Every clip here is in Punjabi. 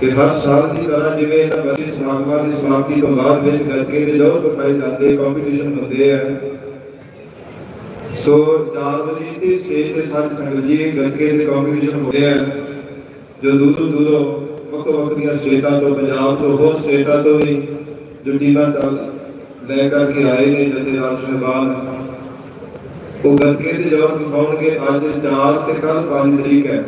ਕਿ ਹਰ ਸਾਲ ਦੀ ਤਰ੍ਹਾਂ ਜਿਵੇਂ ਇਹਨਾਂ ਵਰਸੀ ਸਮਾਗਮਾਂ ਦੀ ਸਮਾਪਤੀ ਤੋਂ ਬਾਅਦ ਵਿੱਚ ਗੱਤਕੇ ਦੇ ਜੋਰ ਵਿਖਾਏ ਜਾਂਦੇ ਕੰਪੀਟੀਸ਼ਨ ਹੁੰਦੇ ਆ। ਸੋ 4 ਵਜੇ ਤੇ ਸਟੇਜ ਤੇ ਸਾਰੀ ਸੰਗਤ ਜੀ ਗੱਤਕੇ ਦੇ ਕੰਪੀਟੀਸ਼ਨ ਹੁੰਦੇ ਆ। ਜੋ ਦੂਰੋਂ ਦੂਰੋਂ ਵੱਖ ਵੱਖ ਦੀਆਂ ਸਟੇਟਾਂ ਤੋਂ, ਪੰਜਾਬ ਤੋਂ, ਹੋਰ ਸਟੇਟਾਂ ਤੋਂ ਵੀ ਜੋ ਟੀਮਾਂ ਲੈ ਕਰਕੇ ਆਏ ਨੇ ਜਥੇਦਾਰ ਸਾਹਿਬਾਨ। ਉਹ ਗੱਤਕੇ ਦੇ ਜੋਰ ਦਿਖਾਉਣਗੇ, ਅੱਜ 4 ਤੇ ਕੱਲ 5 ਤਰੀਕ ਹੈ।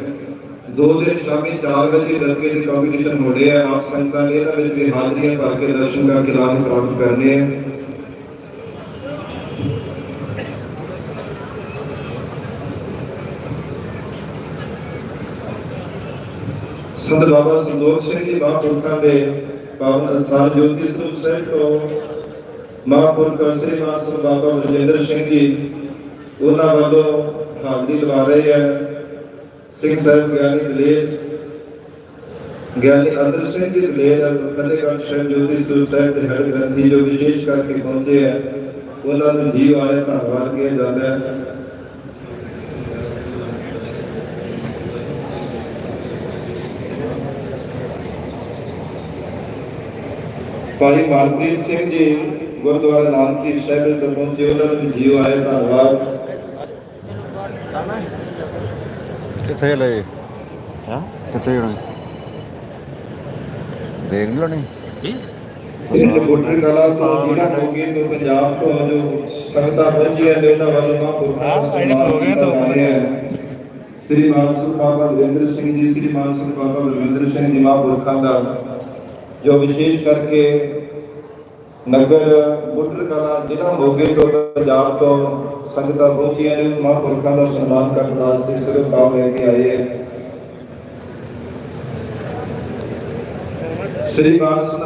ਦੋ ਦਿਨ ਸ਼ਾਮੀ 4 ਵਜੇ ਗੱਤਕੇ ਦੇ ਕੰਪੀਟੀਸ਼ਨ ਹੋਣੇ ਆ ਆਪ ਸੰਗਤਾਂ ਨੇ ਇਹਨਾਂ ਵਿੱਚ ਵੀ ਹਾਜ਼ਰੀਆਂ ਭਰ ਕੇ ਦਰਸ਼ਨ ਕਰਕੇ ਲਾਭ ਪ੍ਰਾਪਤ ਕਰਨੇ ਆ ਸੰਤ ਬਾਬਾ ਸੰਦੋਖ ਸਿੰਘ ਜੀ ਮਹਾਂਪੁਰਖਾਂ ਦੇ ਪਾਵਨ ਅਸਥਾਨ ਜੋਤੀ ਸਰੂਪ ਸਾਹਿਬ ਤੋਂ ਮਹਾਂਪੁਰਖ ਸ੍ਰੀ ਮਾਨ ਬਾਬਾ ਬਲਜਿੰਦਰ ਸਿੰਘ ਜੀ, ਉਹਨਾਂ ਵੱਲੋਂ ਹਾਜ਼ਰੀ ਲਵਾ ਰਹੇ ਹੈ। ਸਿੰਘ ਸਾਹਿਬ ਗਿਆਨੀ ਦਲੇਰ, ਗਿਆਨੀ ਅੰਦਰ ਸਿੰਘ ਜੀ ਦਲੇਰ ਫਤਿਹਗੜ੍ਹ ਸਾਹਿਬ ਜੋਤੀ ਸਰੂਪ ਸਾਹਿਬ ਦੇ ਹਰ ਗ੍ਰੰਥੀ ਜੋ ਵਿਸ਼ੇਸ਼ ਕਰਕੇ ਪਹੁੰਚੇ ਹੈ ਉਹਨਾਂ ਨੂੰ ਜੀ ਆਇਆ ਧੰਨਵਾਦ ਕਿਹਾ ਜਾਂਦਾ ਹੈ। ਭਾਈ ਮਾਨਪ੍ਰੀਤ ਸਿੰਘ ਜੀ ਗੁਰਦੁਆਰਾ ਨਾਨਕੀ ਸਾਹਿਬ ਤੋਂ ਪਹੁੰਚੇ, ਉਹਨਾਂ ਨੂੰ ਜੀਓ ਆਏ ਧੰਨਵਾਦ ਕਿੱਥੇ ਲਏ ਹਾਂ? ਕਿੱਥੇ ਜਾਣਾ? ਦੇਖ ਨੀ ਲੈਣੀ? ਪਿੰਡ ਬੁੱਟਰ ਕਲਾ ਜ਼ਿਲ੍ਹਾ ਮੋਗੇ ਤੋਂ ਪੰਜਾਬ ਤੋਂ ਜੋ ਸੰਗਤਾਂ ਪਹੁੰਚੀਆਂ ਨੇ ਉਹਨਾਂ ਵੱਲੋਂ ਮਹਾਂਪੁਰਖਾਂ ਦਾ ਹਾਂ, ਹੋ ਸਨਮਾਨ ਕੀਤਾ ਜਾ ਰਿਹਾ ਹੈ। ਸ੍ਰੀ ਮਾਨਸੂਰ ਬਾਬਾ ਬਲਵਿੰਦਰ ਸਿੰਘ ਜੀ ਸ੍ਰੀ ਮਾਨਸੂਰ ਬਾਬਾ ਬਲਵਿੰਦਰ ਸਿੰਘ ਜੀ ਮਹਾਂਪੁਰਖਾਂ ਦਾ ਜੋ ਵਿਸ਼ੇਸ਼ ਕਰਕੇ ਨਗਰ ਬੁੱਟਰ ਕਲਾ ਜ਼ਿਲ੍ਹਾ ਮੋਗੇ ਤੋਂ ਪੰਜਾਬ ਤੋਂ ਸੰਗਤਾਂ ਪਹੁੰਚੀਆਂ ਨੇ। ਮਹਾਂਪੁਰਖਾਂ ਦਾ ਸਨਮਾਨ ਕਰਨ ਵਾਸਤੇ ਸਿਰਫ ਆਪ ਲੈ ਕੇ ਆਏ ਹੈ। ਸ੍ਰੀ ਮਾਨਸੂਰ